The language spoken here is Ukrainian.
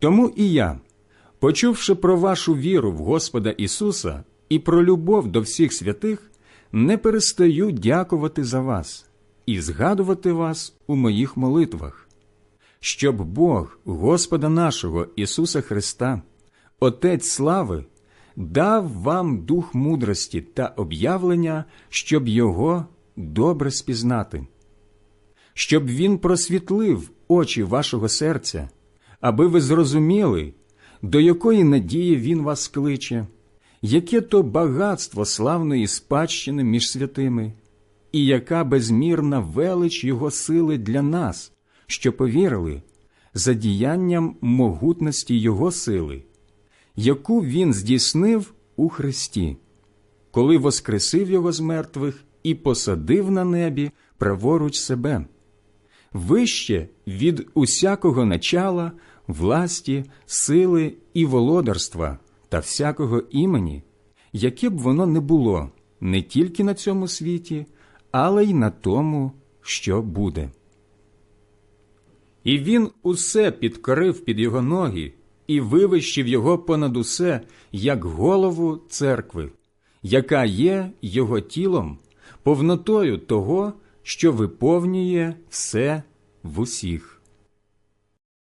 Тому і я, почувши про вашу віру в Господа Ісуса і про любов до всіх святих, не перестаю дякувати за вас і згадувати вас у моїх молитвах, щоб Бог Господа нашого Ісуса Христа, Отець слави, дав вам дух мудрості та об'явлення, щоб Його добре спізнати, щоб Він просвітлив очі вашого серця, аби ви зрозуміли, до якої надії Він вас кличе, яке то багатство славної спадщини між святими, і яка безмірна велич Його сили для нас, що повірили, за діянням могутності Його сили, яку Він здійснив у Христі, коли воскресив Його з мертвих і посадив на небі праворуч себе, вище від усякого начала, власті, сили і володарства та всякого імені, яке б воно не було не тільки на цьому світі, але й на тому, що буде. І він усе підкорив під його ноги і вивищив його понад усе, як голову церкви, яка є його тілом, повнотою того, що виповнює все в усіх.